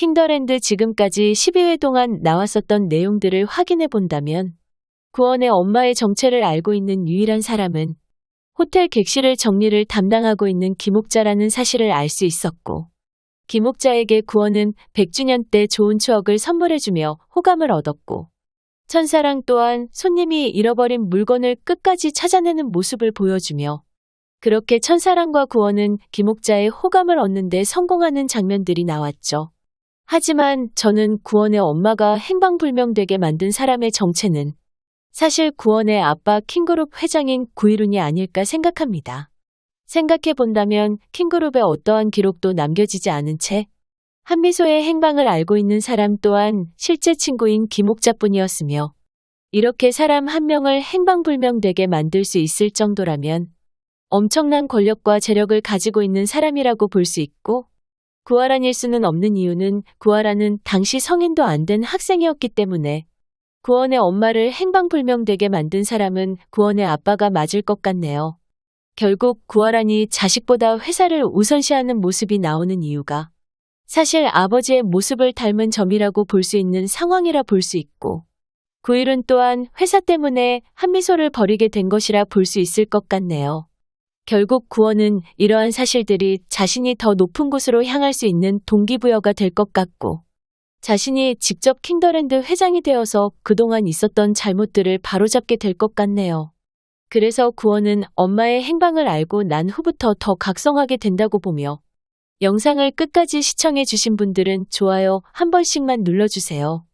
킹더랜드 지금까지 12회 동안 나왔었던 내용들을 확인해 본다면 구원의 엄마의 정체를 알고 있는 유일한 사람은 호텔 객실을 정리를 담당하고 있는 김옥자라는 사실을 알 수 있었고 김옥자에게 구원은 100주년 때 좋은 추억을 선물해주며 호감을 얻었고 천사랑 또한 손님이 잃어버린 물건을 끝까지 찾아내는 모습을 보여주며 그렇게 천사랑과 구원은 김옥자의 호감을 얻는 데 성공하는 장면들이 나왔죠. 하지만 저는 구원의 엄마가 행방불명되게 만든 사람의 정체는 사실 구원의 아빠 킹그룹 회장인 구이룬이 아닐까 생각합니다. 생각해 본다면 킹그룹의 어떠한 기록도 남겨지지 않은 채 한미소의 행방을 알고 있는 사람 또한 실제 친구인 김옥자뿐이었으며 이렇게 사람 한 명을 행방불명되게 만들 수 있을 정도라면 엄청난 권력과 재력을 가지고 있는 사람이라고 볼 수 있고 구하란일 수는 없는 이유는 구하란은 당시 성인도 안 된 학생이었기 때문에 구원의 엄마를 행방불명되게 만든 사람은 구원의 아빠가 맞을 것 같네요. 결국 구하란이 자식보다 회사를 우선시하는 모습이 나오는 이유가 사실 아버지의 모습을 닮은 점이라고 볼 수 있는 상황이라 볼 수 있고 구일은 또한 회사 때문에 한미소를 버리게 된 것이라 볼 수 있을 것 같네요. 결국 구원은 이러한 사실들이 자신이 더 높은 곳으로 향할 수 있는 동기부여가 될 것 같고 자신이 직접 킹더랜드 회장이 되어서 그동안 있었던 잘못들을 바로잡게 될 것 같네요. 그래서 구원은 엄마의 행방을 알고 난 후부터 더 각성하게 된다고 보며 영상을 끝까지 시청해 주신 분들은 좋아요 한 번씩만 눌러주세요.